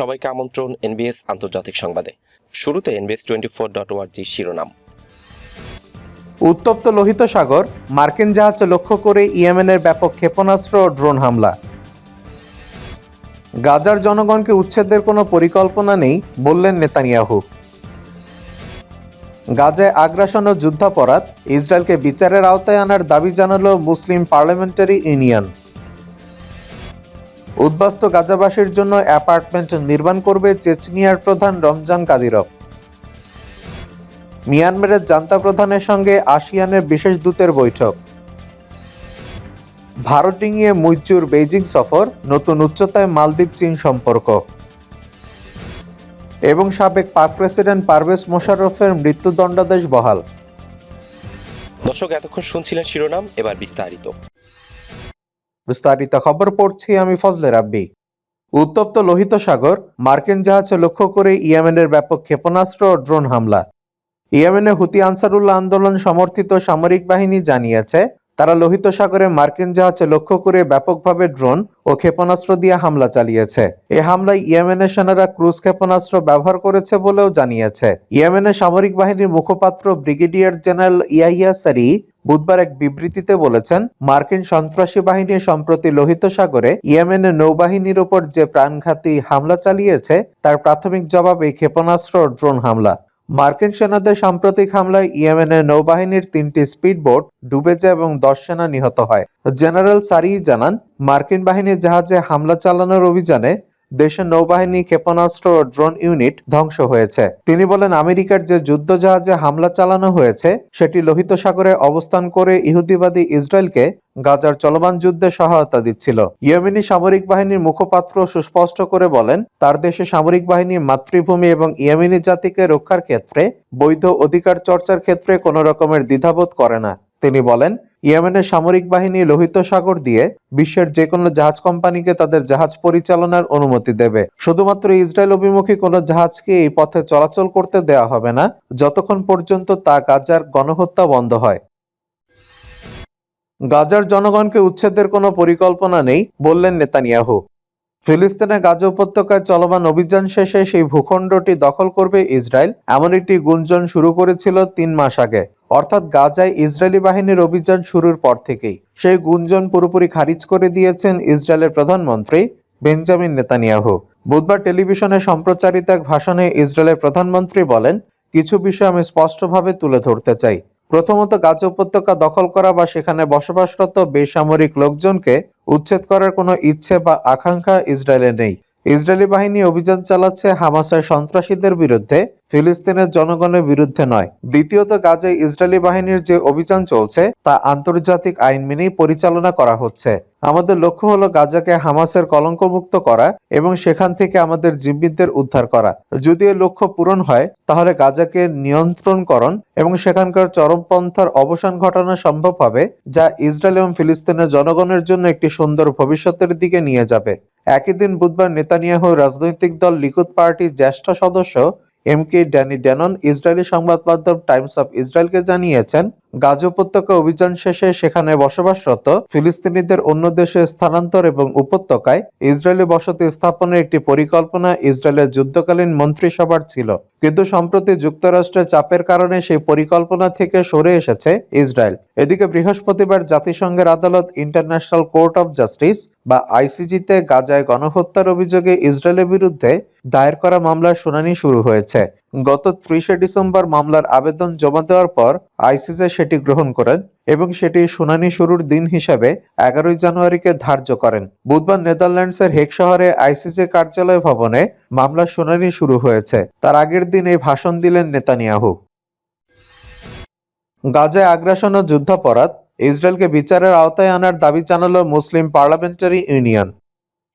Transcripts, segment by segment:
সবাইকে আমন্ত্রণ এনবিএস আন্তর্জাতিক সংবাদে। শুরুতে এনবিএস টোয়েন্টি ফোর ডট ওয়ার্জি শিরোনাম। উত্তপ্ত লোহিত সাগর, মার্কিন জাহাজ লক্ষ্য করে ইয়েমেনের ব্যাপক ক্ষেপণাস্ত্র ড্রোন হামলা। গাজার জনগণকে উচ্ছেদের কোনো পরিকল্পনা নেই, বললেন নেতানিয়াহু। গাজায় আগ্রাসন ও যুদ্ধাপরাধ, ইসরায়েলকে বিচারের আওতায় আনার দাবি জানালো মুসলিম পার্লামেন্টারি ইউনিয়ন। উদ্বাস্ত গাজাবাসীর জন্য অ্যাপার্টমেন্ট নির্মাণ করবে চেচনিয়ার প্রধান রমজান কাদিরভ মিয়ানমারের জান্তা প্রধানের সঙ্গে আসিয়ানের বিশেষ দূতের বৈঠক। ভারত ডিঙিয়ে মুইচুর বেইজিং সফর, নতুন উচ্চতায় মালদ্বীপ, চীন সম্পর্ক। এবং সাবেক পাক প্রেসিডেন্ট পারভেজ মোশাররফের মৃত্যুদণ্ডাদেশ বহাল। দর্শক, এতক্ষণ শুনছিলেন শিরোনাম, এবার বিস্তারিত। বিস্তারিত খবর পড়ছি আমি ফজলে রাব্বি। উত্তপ্ত লোহিত সাগর, মার্কিন জাহাজ লক্ষ্য করে ইয়েমেনের ব্যাপক ক্ষেপণাস্ত্র ও ড্রোন হামলা। ইয়েমেনে হুতি আনসারুল্লাহ আন্দোলন সমর্থিত সামরিক বাহিনী জানিয়েছে, তারা লোহিত সাগরে মার্কিন জাহাজ লক্ষ্য করে ব্যাপকভাবে ড্রোন ও ক্ষেপণাস্ত্র দিয়ে হামলা চালিয়েছে। এ হামলায় ইয়েমেনের সেনারা ক্রুজ ক্ষেপণাস্ত্র ব্যবহার করেছে বলেও জানিয়েছে। ইয়েমেনের সামরিক বাহিনীর মুখপাত্র ব্রিগেডিয়ার জেনারেল ইয়াইয়া সারি বুধবার এক বিবৃতিতে বলেছেন, মার্কিন সন্ত্রাসী বাহিনী সম্প্রতি লোহিত সাগরে ইয়েমেনের নৌবাহিনীর ওপর যে প্রাণঘাতী হামলা চালিয়েছে, তার প্রাথমিক জবাব এই ক্ষেপণাস্ত্র ড্রোন হামলা। মার্কিন সেনাদের সাম্প্রতিক হামলায় ইয়েমেনের নৌবাহিনীর তিনটি স্পিডবোট ডুবে যায় এবং দশ সেনা নিহত হয়। জেনারেল সারি জানান, মার্কিন বাহিনীর জাহাজে হামলা চালানোর অভিযানে দেশের নৌবাহিনী ক্ষেপণাস্ত্র ও ড্রোন ইউনিট ধ্বংস হয়েছে। তিনি বলেন, আমেরিকার যে যুদ্ধ জাহাজে হামলা চালানো হয়েছে, সেটি লোহিত সাগরে অবস্থান করে ইহুদিবাদী ইসরায়েলকে গাজার চলমান যুদ্ধে সহায়তা দিচ্ছিল। ইয়েমেনি সামরিক বাহিনীর মুখপাত্র সুস্পষ্ট করে বলেন, তার দেশে সামরিক বাহিনী মাতৃভূমি এবং ইয়েমেনি জাতিকে রক্ষার ক্ষেত্রে বৈধ অধিকার চর্চার ক্ষেত্রে কোনো রকমের দ্বিধাবোধ করে না। তিনি বলেন, ইয়েমেনের সামরিক বাহিনী লোহিত সাগর দিয়ে বিশ্বের যে কোনো জাহাজ কোম্পানিকে তাদের জাহাজ পরিচালনার অনুমতি দেবে। শুধুমাত্র ইসরায়েল অভিমুখী কোনো জাহাজকে এই পথে চলাচল করতে দেওয়া হবে না, যতক্ষণ পর্যন্ত তা গাজার গণহত্যা বন্ধ হয়। গাজার জনগণকে উচ্ছেদের কোনো পরিকল্পনা নেই, বললেন নেতানিয়াহু। ফিলিস্তিনে গাজা উপত্যকায় চলমান অভিযান শেষে সেই ভূখণ্ডটি দখল করবে ইসরায়েল। এমন একটি গুঞ্জন শুরু করেছিল তিন মাস আগে। অর্থাৎ গাজায় ইসরায়েলি বাহিনীর অভিযান শুরুর পর থেকেই। সেই গুঞ্জন পুরোপুরি খারিজ করে দিয়েছেন ইসরায়েলের প্রধানমন্ত্রী বেঞ্জামিন নেতানিয়াহু। বুধবার টেলিভিশনে সম্প্রচারিত এক ভাষণে ইসরায়েলের প্রধানমন্ত্রী বলেন, কিছু বিষয় আমি স্পষ্টভাবে তুলে ধরতে চাই। প্রথমত গাজা উপত্যকা দখল করা বা সেখানে বসবাসরত বেসামরিক লোকজনকে উচ্ছেদ করার কোনো ইচ্ছে বা আকাঙ্ক্ষা ইসরায়েলের নেই। ইসরায়েলি বাহিনী অভিযান চালাচ্ছে হামাসের সন্ত্রাসীদের বিরুদ্ধে, ফিলিস্তিনের জনগণের বিরুদ্ধে নয়। দ্বিতীয়ত গাজে ইসরায়েলি বাহিনীর যে অভিযান চলছে, তা আন্তর্জাতিক আইন মেনেই পরিচালনা করা হচ্ছে। আমাদের লক্ষ্য হলো গাজাকে হামাসের কলঙ্কমুক্ত করা এবং সেখান থেকে আমাদের জীবিতদের উদ্ধার করা। যদি এ লক্ষ্য পূরণ হয়, তাহলে গাজাকে নিয়ন্ত্রণকরণ এবং সেখানকার চরমপন্থার অবসান ঘটানো সম্ভব হবে, যা ইসরায়েল এবং ফিলিস্তিনের জনগণের জন্য একটি সুন্দর ভবিষ্যতের দিকে নিয়ে যাবে। একই দিন বুধবার নেতানিয়াহু রাজনৈতিক দল লিকুদ পার্টির জ্যেষ্ঠ সদস্য M K Danny Danon Israeli সংবাদ মাধ্যম টাইমস অফ ইসরায়েলকে জানিয়েছেন গাজা উপত্যকা অভিযান শেষে সেখানে বসবাসরত ফিলিস্তিনিদের অন্য দেশে স্থানান্তর এবং উপত্যকায় ইসরায়েলি বসতি স্থাপনের একটি পরিকল্পনা ইসরায়েলের যুদ্ধকালীন মন্ত্রিসভার ছিল। কিন্তু সম্প্রতি যুক্তরাষ্ট্রের চাপের কারণে সেই পরিকল্পনা থেকে সরে এসেছে ইসরায়েল। এদিকে বৃহস্পতিবার জাতিসংঘের আদালত ইন্টারন্যাশনাল কোর্ট অফ জাস্টিস বা আইসিজিতে গাজায় গণহত্যার অভিযোগে ইসরায়েলের বিরুদ্ধে দায়ের করা মামলার শুনানি শুরু হয়েছে। গত ত্রিশে ডিসেম্বর মামলার আবেদন জমা দেওয়ার পর আইসিজে সেটি গ্রহণ করেন এবং সেটি শুনানি শুরুর দিন হিসাবে এগারোই জানুয়ারিকে ধার্য করেন। বুধবার নেদারল্যান্ডসের হেক শহরে আইসিজে কার্যালয় ভবনে মামলার শুনানি শুরু হয়েছে। তার আগের দিন এই ভাষণ দিলেন নেতানিয়াহু। গাজায় আগ্রাসন ও যুদ্ধাপরাধ। ইসরায়েলকে বিচারের আওতায় আনার দাবি জানালো মুসলিম পার্লামেন্টারি ইউনিয়ন।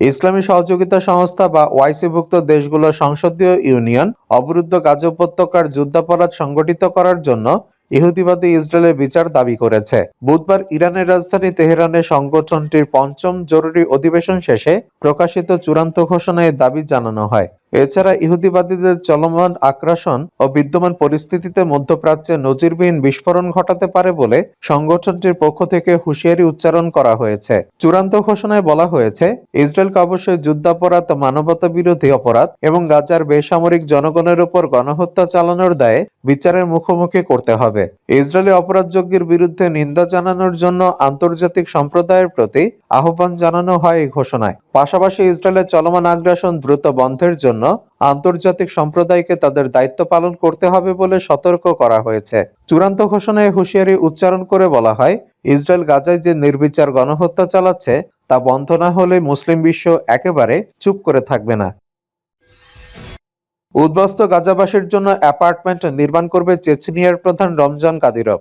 ইসলামী সহযোগিতা সংস্থা বা ওয়াইসিভুক্ত দেশগুলো সংসদীয় ইউনিয়ন অবরুদ্ধ গাজ উপত্যকার যুদ্ধাপরাধ সংগঠিত করার জন্য ইহুদিবাদী ইসরায়েলের বিচার দাবি করেছে। বুধবার ইরানের রাজধানী তেহরানে সংগঠনটির পঞ্চম জরুরি অধিবেশন শেষে প্রকাশিত চূড়ান্ত ঘোষণায় দাবি জানানো হয়। এছাড়া ইহুদিবাদীদের চলমান আগ্রাসন ও বিদ্যমান পরিস্থিতিতে মধ্যপ্রাচ্যে নজিরবিহীন বিস্ফোরণ ঘটাতে পারে বলে সংগঠনটির পক্ষ থেকে হুঁশিয়ারি উচ্চারণ করা হয়েছে। চূড়ান্ত ঘোষণায় বলা হয়েছে ইসরায়েলকে অবশ্যই যুদ্ধাপরাধ, মানবতা বিরোধী অপরাধ এবং গাজার বেসামরিক জনগণের উপর গণহত্যা চালানোর দায়ে বিচারের মুখোমুখি করতে হবে। ইসরায়েলি অপরাধযজ্ঞের বিরুদ্ধে নিন্দা জানানোর জন্য আন্তর্জাতিক সম্প্রদায়ের প্রতি আহ্বান জানানো হয় এই ঘোষণায়। পাশাপাশি ইসরায়েলের চলমান আগ্রাসন দ্রুত বন্ধের জন্য আন্তর্জাতিক সম্প্রদায়কে তাদের দায়িত্ব পালন করতে হবে বলে সতর্ক করা হয়েছে। চূড়ান্ত ঘোষণায় হুঁশিয়ারি উচ্চারণ করে বলা হয়, ইসরায়েল গাজায় যে নির্বিচার গণহত্যা চালাচ্ছে, তা বন্ধ না হলে মুসলিম বিশ্ব একেবারে চুপ করে থাকবে না। উদ্বাস্ত গাজাবাসীর জন্য অ্যাপার্টমেন্ট নির্মাণ করবে চেচনিয়ার প্রধান রমজান কাদিরভ।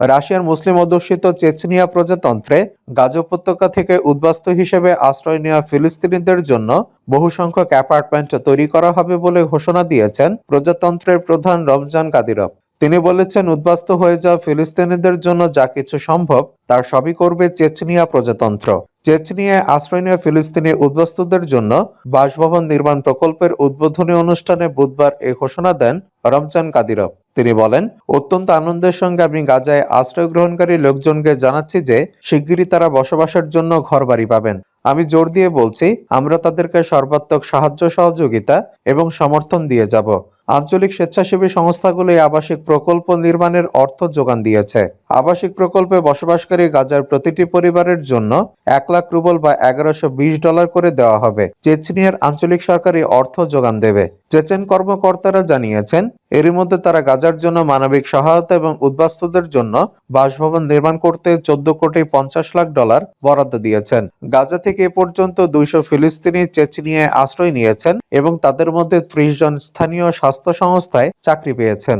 রাশিয়ার মুসলিম অধ্যুষিত চেচনিয়া প্রজাতন্ত্রে গাজা উপত্যকা থেকে উদ্বাস্তু হিসেবে আশ্রয় নেওয়া ফিলিস্তিনিদের জন্য বহু সংখ্যক অ্যাপার্টমেন্ট তৈরি করা হবে বলে ঘোষণা দিয়েছেন প্রজাতন্ত্রের প্রধান রমজান কাদিরভ। তিনি বলেছেন, উদ্বাস্তু হয়ে যাওয়া ফিলিস্তিনিদের জন্য যা কিছু সম্ভব, তার সবই করবে চেচনিয়া প্রজাতন্ত্র। চেচনিয়ায় আশ্রয় নেওয়া ফিলিস্তিনি উদ্বাস্তুদের জন্য বাসভবন নির্মাণ প্রকল্পের উদ্বোধনী অনুষ্ঠানে বুধবার এ ঘোষণা দেন রমজান কাদিরভ তিনি বলেন, অত্যন্ত আনন্দের সঙ্গে আমি গাজায় আশ্রয় গ্রহণকারী লোকজনকে জানাচ্ছি যে শিগগিরই তারা বসবাসের জন্য ঘরবাড়ি পাবেন। আমি জোর দিয়ে বলছি, আমরা তাদেরকে সর্বাত্মক সাহায্য, সহযোগিতা এবং সমর্থন দিয়ে যাব। আঞ্চলিক স্বেচ্ছাসেবী সংস্থাগুলো আবাসিক প্রকল্প নির্মাণের অর্থ যোগান দিয়েছে। আবাসিক প্রকল্পে বসবাসকারী গাজার প্রতিটি পরিবারের জন্য এক লাখ রুবল বা এগারোশো ডলার করে দেওয়া হবে চেচনিয়ার আঞ্চলিক সরকারি অর্থ যোগান দেবে। চেচেন কর্মকর্তারা জানিয়েছেন, এরই মধ্যে তারা গাজার জন্য মানবিক সহায়তা এবং উদ্বাস্তুদের জন্য বাসভবন নির্মাণ করতে চোদ্দ কোটি পঞ্চাশ লাখ ডলার বরাদ্দ দিয়েছেন। গাজা থেকে এ পর্যন্ত দুইশো ফিলিস্তিনি চেচনিয়ায় আশ্রয় নিয়েছেন এবং তাদের মধ্যে ত্রিশ জন স্থানীয় স্বাস্থ্য সংস্থায় চাকরি পেয়েছেন।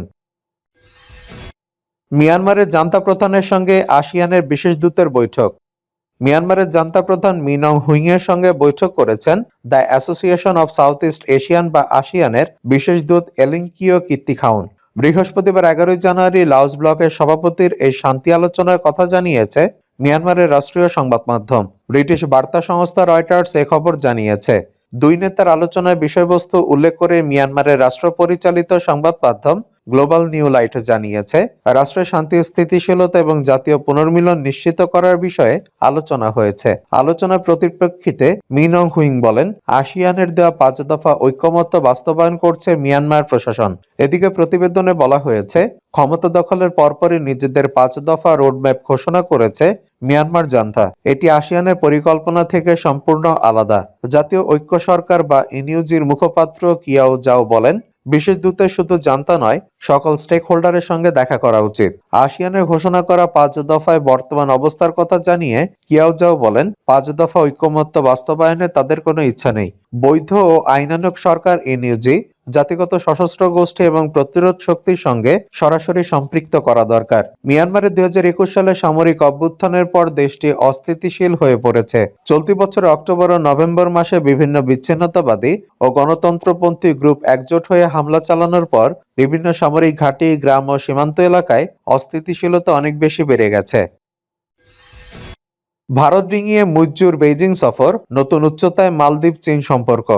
মিয়ানমারের জান্তা প্রধানের সঙ্গে আসিয়ানের বিশেষ দূতের বৈঠক। মিয়ানমারের জান্তা প্রধান মিনং হুইংয়ের সঙ্গে বৈঠক করেছেন the Association of South East Asian বা আসিয়ানের বিশেষ দূত এলিঙ্কিও কীর্তি খাউন বৃহস্পতিবার এগারোই জানুয়ারি লাওস ব্লকের সভাপতির এই শান্তি আলোচনার কথা জানিয়েছে মিয়ানমারের রাষ্ট্রীয় সংবাদ মাধ্যম। ব্রিটিশ বার্তা সংস্থা রয়টার্স এ খবর জানিয়েছে, দুই নেতার আলোচনার বিষয়বস্তু উল্লেখ করে মিয়ানমারের রাষ্ট্র পরিচালিত সংবাদ মাধ্যম গ্লোবাল নিউ লাইট জানিয়েছে রাষ্ট্রের শান্তি, স্থিতিশীলতা এবং জাতীয় পুনর্মিলন নিশ্চিত করার বিষয়ে আলোচনা হয়েছে। আলোচনার প্রতিপ্রেক্ষিতে মিনং হুইং বলেন, আসিয়ানের দেওয়া পাঁচ দফা ঐক্যমত্য বাস্তবায়ন করছে মিয়ানমার প্রশাসন। এদিকে প্রতিবেদনে বলা হয়েছে, ক্ষমতা দখলের পরপরই নিজেদের পাঁচ দফা রোডম্যাপ ঘোষণা করেছে মিয়ানমার জান্তা এটি আসিয়ানের পরিকল্পনা থেকে সম্পূর্ণ আলাদা। জাতীয় ঐক্য সরকার বা ইনিউজির মুখপাত্র কিয়াও জাও বলেন বিশেষ দূতের শুধু জানতা নয়, সকল স্টেক হোল্ডারের সঙ্গে দেখা করা উচিত। আসিয়ানের ঘোষণা করা পাঁচ দফায় বর্তমান অবস্থার কথা জানিয়ে কিয়াওজাও বলেন, পাঁচ দফা ঐক্যমত্য বাস্তবায়নে তাদের কোনো ইচ্ছা নেই। বৈধ ও আইনানুগ সরকার এনইউজি জাতিগত সশস্ত্র গোষ্ঠী এবং প্রতিরোধ শক্তির সঙ্গে সরাসরি সম্পৃক্ত করা দরকার। মিয়ানমারে দুই হাজার একুশ সালে সামরিক অভ্যুত্থানের পর দেশটি অস্থিতিশীল হয়ে পড়েছে। চলতি বছরের অক্টোবর ও নভেম্বর মাসে বিভিন্ন বিচ্ছিন্নতাবাদী ও গণতন্ত্রপন্থী গ্রুপ একজোট হয়ে হামলা চালানোর পর বিভিন্ন সামরিক ঘাঁটি, গ্রাম ও সীমান্ত এলাকায় অস্থিতিশীলতা অনেক বেশি বেড়ে গেছে। ভারত ডিঙিয়ে মুজ্জুর বেইজিং সফর, নতুন উচ্চতায় মালদ্বীপ, চীন সম্পর্ক।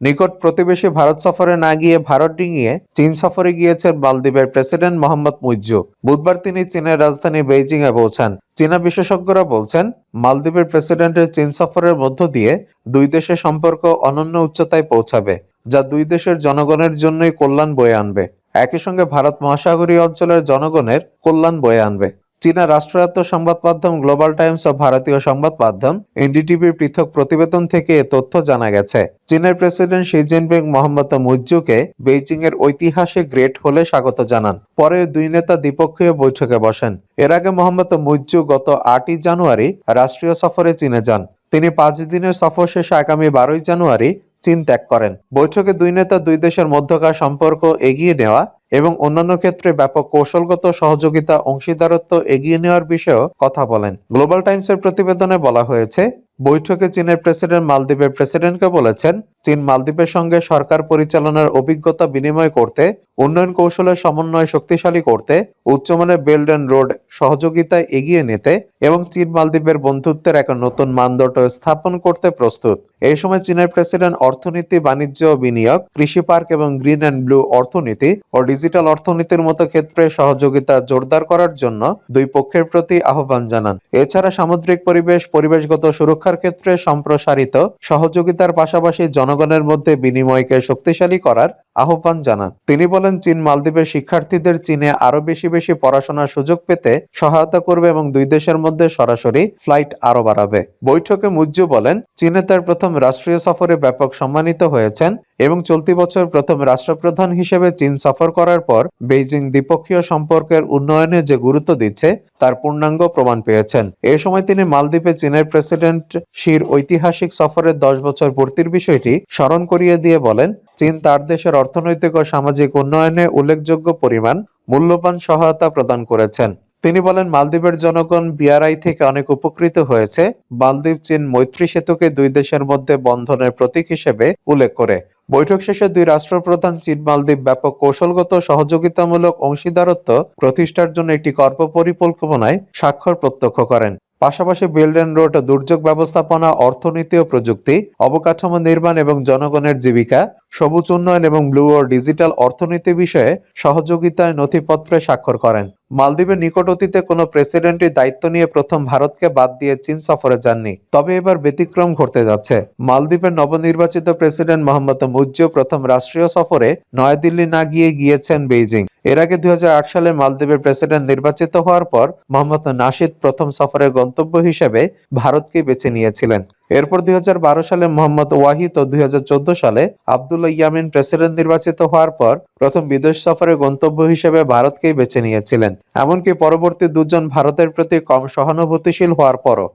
নিকট প্রতিবেশী ভারত সফরে না গিয়ে ভারত ডিঙিয়ে চীন সফরে গিয়েছেন মালদ্বীপের প্রেসিডেন্ট মোহাম্মদ মুইজ্জু বুধবার তিনি চীনের রাজধানী বেইজিং এ পৌঁছান। চীনা বিশেষজ্ঞরা বলছেন, মালদ্বীপের প্রেসিডেন্টের চীন সফরের মধ্য দিয়ে দুই দেশের সম্পর্ক অনন্য উচ্চতায় পৌঁছাবে, যা দুই দেশের জনগণের জন্যই কল্যাণ বয়ে আনবে। একই সঙ্গে ভারত মহাসাগরীয় অঞ্চলের জনগণের কল্যাণ বয়ে আনবে। চীনা রাষ্ট্রায়ত্ত সংবাদ মাধ্যম গ্লোবাল টাইমস ও ভারতীয় সংবাদ মাধ্যম, এনডিটিভির পৃথক প্রতিবেদন থেকে এ তথ্য জানা গেছে। চীনের প্রেসিডেন্ট শি জিনপিং মোহাম্মদ মুজ্জুকে বেইজিং এর ঐতিহাসিক গ্রেট হলে স্বাগত জানান। পরে দুই নেতা দ্বিপক্ষীয় বৈঠকে বসেন। এর আগে মোহাম্মদ মুজ্জু গত আটই জানুয়ারি রাষ্ট্রীয় সফরে চীনে যান। তিনি পাঁচ দিনের সফর শেষে আগামী বারোই জানুয়ারি চীন ত্যাগ করেন। বৈঠকে দুই নেতা দুই দেশের মধ্যকার সম্পর্ক এগিয়ে নেওয়া এবং অন্যান্য ক্ষেত্রে ব্যাপক কৌশলগত সহযোগিতা, অংশীদারত্ব এগিয়ে নেওয়ার বিষয়েও কথা বলেন। গ্লোবাল টাইমসের প্রতিবেদনে বলা হয়েছে, বৈঠকে চীনের প্রেসিডেন্ট মালদ্বীপের প্রেসিডেন্টকে বলেছেন চীন মালদ্বীপের সঙ্গে সরকার পরিচালনার অভিজ্ঞতা বিনিময় করতে, উন্নয়ন কৌশলের সমন্বয় শক্তিশালী করতে উচ্চমানের বেল্ট অ্যান্ড রোড সহযোগিতায় এগিয়ে নিতে এবং চীন মালদ্বীপের বন্ধুত্বের এক নতুন মানদণ্ড স্থাপন করতে প্রস্তুত। এই সময় চীনের প্রেসিডেন্ট, অর্থনীতি, বাণিজ্য বিনিয়োগ, কৃষি পার্ক এবং গ্রিন অ্যান্ড ব্লু অর্থনীতি ও ডিজিটাল অর্থনীতির মতো ক্ষেত্রে সহযোগিতা জোরদার করার জন্য দুই পক্ষের প্রতি আহ্বান জানান। এছাড়া সামুদ্রিক পরিবেশ, পরিবেশগত সুরক্ষার ক্ষেত্রে সম্প্রসারিত সহযোগিতার পাশাপাশি জনগণের মধ্যে বিনিময়কে শক্তিশালী করার আহ্বান জানান। তিনি বলেন, চীন মালদ্বীপের শিক্ষার্থীদের চীনে আরও বেশি বেশি পড়াশোনার সুযোগ পেতে সহায়তা করবে এবং দুই দেশের মধ্যে সরাসরি ফ্লাইট আরও বাড়াবে। বৈঠকে মুজ্জু বলেন, চীনে তার প্রথম রাষ্ট্রীয় সফরে ব্যাপক সম্মানিত হয়েছেন এবং চলতি বছর প্রথম রাষ্ট্রপ্রধান হিসেবে চীন সফর করার পর বেইজিং দ্বিপক্ষীয় সম্পর্কের উন্নয়নে যে গুরুত্ব দিচ্ছে, তার পূর্ণাঙ্গ প্রমাণ পেয়েছেন। এ সময় তিনি মালদ্বীপে চীনের প্রেসিডেন্ট শির ঐতিহাসিক সফরের দশ বছর পূর্তির বিষয়টি স্মরণ করিয়ে দিয়ে বলেন, চীন তার দেশের অর্থনৈতিক ও সামাজিক উন্নয়নে উল্লেখযোগ্য পরিমাণ মূল্যবান সহায়তা প্রদান করেছেন। তিনি বলেন, মালদ্বীপের জনগণ বিআরআই থেকে অনেক উপকৃত হয়েছে। মালদ্বীপ চীন মৈত্রী সেতুকে দুই দেশের মধ্যে বন্ধনের প্রতীক হিসেবে উল্লেখ করে। বৈঠক শেষে দুই রাষ্ট্রপ্রধান চীন মালদ্বীপ ব্যাপক কৌশলগত সহযোগিতামূলক অংশীদারত্ব প্রতিষ্ঠার জন্য একটি কর্ম পরিকল্পনায় স্বাক্ষর প্রত্যক্ষ করেন। পাশাপাশি বিল্ড অ্যান্ড রোড দুর্যোগ ব্যবস্থাপনা অর্থনীতি ও প্রযুক্তি অবকাঠামো নির্মাণ এবং জনগণের জীবিকা সবুজ উন্নয়ন এবং ব্লু ও ডিজিটাল অর্থনীতি বিষয়ে সহযোগিতায় নথিপত্রে স্বাক্ষর করেন। মালদ্বীপের নিকট অতীতে কোনো প্রেসিডেন্টই দায়িত্ব নিয়ে প্রথম ভারতকে বাদ দিয়ে চীন সফরে যাননি। তবে এবার ব্যতিক্রম ঘটতে যাচ্ছে। মালদ্বীপের নবনির্বাচিত প্রেসিডেন্ট মোহাম্মদ মুজ্জু প্রথম রাষ্ট্রীয় সফরে নয়াদিল্লি না গিয়ে গিয়েছেন বেইজিং। এর আগে দুই হাজার আট সালে মালদ্বীপের প্রেসিডেন্ট নির্বাচিত হওয়ার পর মোহাম্মদ নাশিদ প্রথম সফরের গন্তব্য হিসেবে ভারতকে বেছে নিয়েছিলেন। এরপর দুই হাজার বারো সালে মোহাম্মদ ওয়াহিদ ও দুই হাজার চোদ্দ সালে আবদুল্লা ইয়ামিন প্রেসিডেন্ট নির্বাচিত হওয়ার পর প্রথম বিদেশ সফরের গন্তব্য হিসেবে ভারতকেই বেছে নিয়েছিলেন। এমনকি পরবর্তী দুজন ভারতের প্রতি কম সহানুভূতিশীল হওয়ার পরও।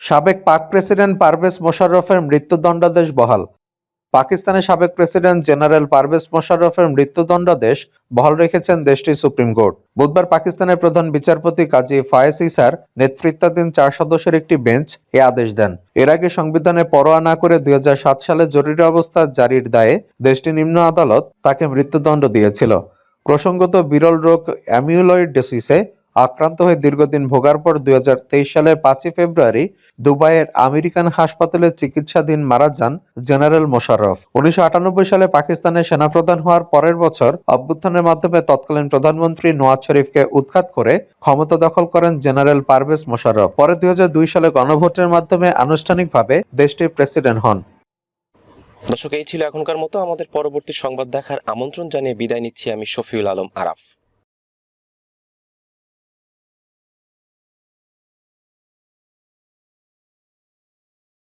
সাবেক পাক প্রেসিডেন্ট পারভেজ মোশাররফের মৃত্যুদণ্ডাদেশ বহাল। পাকিস্তানের সাবেক প্রেসিডেন্ট জেনারেল পারভেজ মোশাররফের মৃত্যুদণ্ডাদেশ বহাল রেখেছেন দেশটির সুপ্রিম কোর্ট। বুধবার পাকিস্তানের প্রধান বিচারপতি কাজী ফায়েজ ইসার নেতৃত্বাধীন চার সদস্যের একটি বেঞ্চ এ আদেশ দেন। এর আগে সংবিধানে পরোয়া না করে দুই হাজার সাত সালে জরুরি অবস্থা জারির দায়ে দেশটির নিম্ন আদালত তাকে মৃত্যুদণ্ড দিয়েছিল। প্রসঙ্গত বিরল রোগ অ্যামিউলয়েড ডিসিসে আক্রান্ত হয়ে দীর্ঘদিন ভোগার পর দুই সালের পাঁচই ফেব্রুয়ারি দুবাইয়ের আমেরিকান হাসপাতালে চিকিৎসাধীন মারা যান জেনারেল মোশাররফ। উনিশশো সালে পাকিস্তানের সেনাপ্রধান হওয়ার পরের বছর অভ্যুত্থানের মাধ্যমে তৎকালীন প্রধানমন্ত্রী নওয়াজ শরীফকে উৎখাত করে ক্ষমতা দখল করেন জেনারেল পারভেজ মোশাররফ। পরে দুই হাজার দুই সালে গণভোটের মাধ্যমে আনুষ্ঠানিকভাবে দেশটির প্রেসিডেন্ট হন। দর্শক, এই ছিল এখনকার মতো। আমাদের পরবর্তী সংবাদ দেখার আমন্ত্রণ জানিয়ে বিদায় নিচ্ছি আমি শফিউল আলম আরাফ।